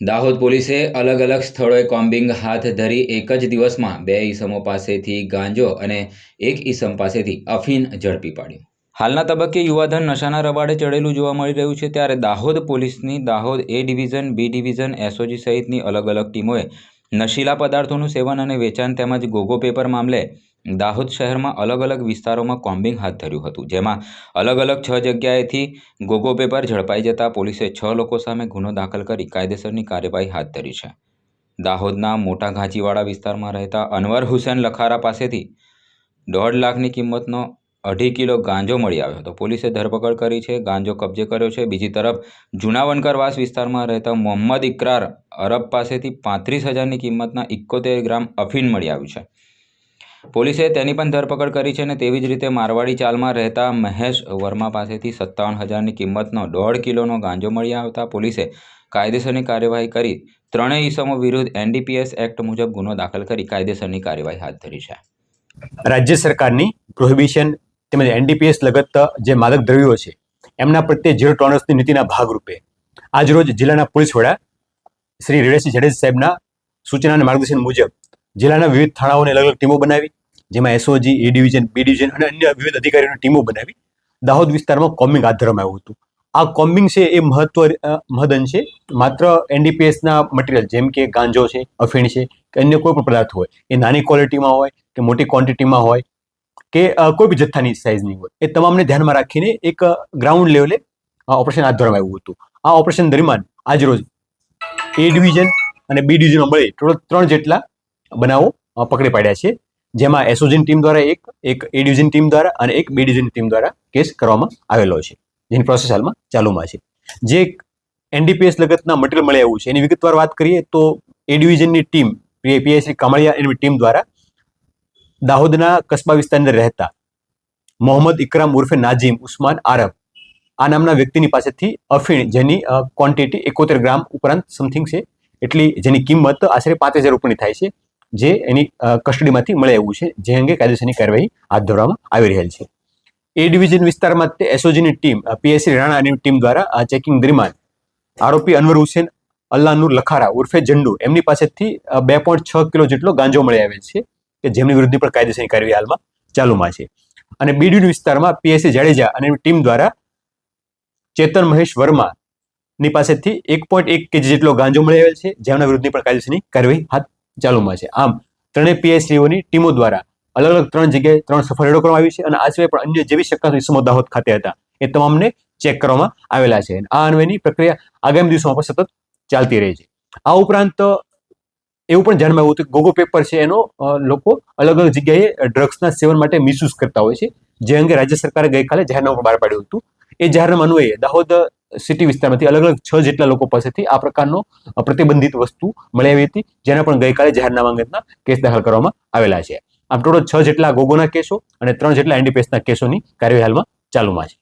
દાહોદ પોલીસે અલગ અલગ સ્થળોએ કોમ્બિંગ હાથ ધરી એક જ દિવસમાં બે ઈસમો પાસેથી ગાંજો અને એક ઈસમ પાસેથી અફીન ઝડપી પાડ્યું. હાલના તબક્કે યુવાધન નશાના રવાડે ચડેલું જોવા મળી રહ્યું છે ત્યારે દાહોદ પોલીસની Dahod A division, B division, SOG સહિતની અલગ અલગ ટીમોએ નશીલા પદાર્થોનું સેવન અને વેચાણ તેમજ ગોગો પેપર મામલે દાહોદ શહેરમાં અલગ અલગ વિસ્તારોમાં કોમ્બિંગ હાથ ધર્યું હતું, જેમાં અલગ અલગ છ જગ્યાએથી ગોગો પેપર ઝડપાઈ જતા પોલીસે છ લોકો સામે ગુનો દાખલ કરી કાયદેસરની કાર્યવાહી હાથ ધરી છે. દાહોદના મોટા ઘાંચીવાડા વિસ્તારમાં રહેતા અનવર હુસેન લખારા પાસેથી દોઢ લાખની કિંમતનો અઢી કિલો ગાંજો મળી આવ્યો હતો. પોલીસે ધરપકડ કરી છે, ગાંજો કબજે કર્યો છે. બીજી તરફ જૂના વનકરવાસ વિસ્તારમાં રહેતા મોહમ્મદ ઇકરાર અરબ પાસેથી પાંત્રીસ હજારની કિંમતના ઇકોતેર ગ્રામ અફીન મળી આવ્યું છે. પોલીસે તેની પણ ધરપકડ કરી છે અને તેવી જ રીતે મારવાડી ચાલમાં રહેતા મહેશ વર્મા પાસેથી સત્તાવન હજારની કિંમતનો દોઢ કિલોનો ગાંજો મળી આવતા પોલીસે કાયદેસરની કાર્યવાહી કરી ત્રણેય ઈસમો વિરુદ્ધ એનડીપીએસ એક્ટ મુજબ ગુનો દાખલ કરી કાયદેસરની કાર્યવાહી હાથ ધરી છે. રાજ્ય સરકારની પ્રોહિબિશન તેમજ એનડીપીએસ લગત જે માદક દ્રવ્યો છે, એમના પ્રત્યે ઝીરો ટોલરન્સની નીતિના ભાગરૂપે આજરોજ જિલ્લાના પોલીસ વડા શ્રી રેડેસી જડેજ સાહેબના સૂચના અને માર્ગદર્શન મુજબ જિલ્લાના વિવિધ થાણાઓની અલગ અલગ ટીમો બનાવી, જેમાં SOG A division B division અને અન્ય વિવિધ અધિકારીઓની ટીમો બનાવી. દાહોદ વિસ્તારમાં કોમ્બિંગ હાથ ધરવામાં આવ્યું હતું. આ કોમ્બિંગ છે એ મહત્વ મહદ મહદઅંશે માત્ર એનડીપીએસના મટીરિયલ જેમ કે ગાંજો છે, અફીણ છે કે અન્ય કોઈ પણ પદાર્થ હોય, એ નાની ક્વોલિટીમાં હોય કે મોટી ક્વોન્ટિટીમાં હોય કે કોઈ બી જથ્થાની સાઇઝની હોય, એ તમામને ધ્યાનમાં રાખીને એક ગ્રાઉન્ડ લેવલે ઓપરેશન હાથ ધરવામાં આવ્યું હતું. આ ઓપરેશન દરમિયાન આજરોજ એ ડિવિઝન અને બી ડિવિઝનમાં મળી, ટોટલ ત્રણ જેટલા બનાવો પકડી પાડ્યા છે. જેમાં એસોજીન ટીમ દ્વારા એક એક એ ડિવિઝન ટીમ દ્વારા અને એક બી ડિવિઝન ટીમ દ્વારા કેસ કરવામાં આવેલો છે. જેની પ્રોસેસ હાલમાં ચાલુમાં છે. જે એનડીપીએસ લગતના મટીરિયલ મળી આવ્યું છે. એની વિગતવાર વાત કરીએ તો એ ડિવિઝનની ટીમ પીએસસી કામળિયા એની ટીમ દ્વારા દાહોદના કસ્બા વિસ્તારની રહેતા મોહમ્મદ ઇકરામ ઉર્ફે નાજીમ ઉસ્માન આરબ, આ નામના વ્યક્તિની પાસેથી અફીણ જેની ક્વોન્ટિટી એકોતેર ગ્રામ ઉપરાંત સમથિંગ છે, એટલી જેની કિંમત આશરે પાંચ હજાર રૂપિયાની થાય છે. જે એની કસ્ટડીમાંથી મળી આવ્યું છે, જે અંગે કાયદેસરની કાર્યવાહી હાથ ધરવામાં આવી રહેલ છે. એ ડિવિઝન વિસ્તારમાં તે એસઓજીની ટીમ પીએસસી રાણાની ટીમ દ્વારા આ ચેકિંગ દરમિયાન આરોપી અનવર હુસેન અલ્લાનુર લખારા, ઉર્ફે જંડુ એમની પાસેથી બે પોઈન્ટ છ કિલો જેટલો ગાંજો મળી આવેલ છે, કે જેમની વિરુદ્ધની પણ કાયદેસરની કાર્યવાહી હાલમાં ચાલુમાં છે. અને બીડી વિસ્તારમાં પીએસસી જાડેજા અને ટીમ દ્વારા ચેતન મહેશ વર્મા ની પાસેથી એક પોઈન્ટ એક કેજી જેટલો ગાંજો મળી આવેલ છે, જેમના વિરુદ્ધની પણ કાયદેસરની કાર્યવાહી હાથ ચાલુમાં છે. આમ, ત્રણેય પીએસસીઓની ટીમો દ્વારા અલગ અલગ ત્રણ જગ્યાએ ત્રણ સફળ રેડો કરવામાં આવી છે અને આ સિવાય પણ અન્ય જેવી શક્ય ઇસમો દાહોદ ખાતે હતા. એ તમામને ચેક કરવામાં આવેલા છે. આ અન્વયની પ્રક્રિયા આગામી દિવસોમાં પણ સતત ચાલતી રહી છે. આ ઉપરાંત, એવું પણ ધ્યાનમાં આવ્યું હતું કે ગોગો પેપર છે એનો લોકો અલગ અલગ જગ્યાએ ડ્રગ્સના સેવન માટે મિસયુઝ કરતા હોય છે. જે અંગે રાજ્ય સરકારે ગઈકાલે જાહેરનામું બહાર પાડ્યું હતું. એ જાહેરનામા અન્વયે દાહોદ સિટી વિસ્તારમાંથી અલગ અલગ છ જેટલા લોકો પાસેથી આ પ્રકારનો પ્રતિબંધિત વસ્તુ મળી આવી હતી, જેના પણ ગઈકાલે જાહેરનામા અંગેના કેસ દાખલ કરવામાં આવેલા છે. આમ ટોટલ છ જેટલા ગોગોના કેસો અને ત્રણ જેટલા એનડીપીએસના કેસોની કાર્યવાહી હાલમાં ચાલુમાં છે.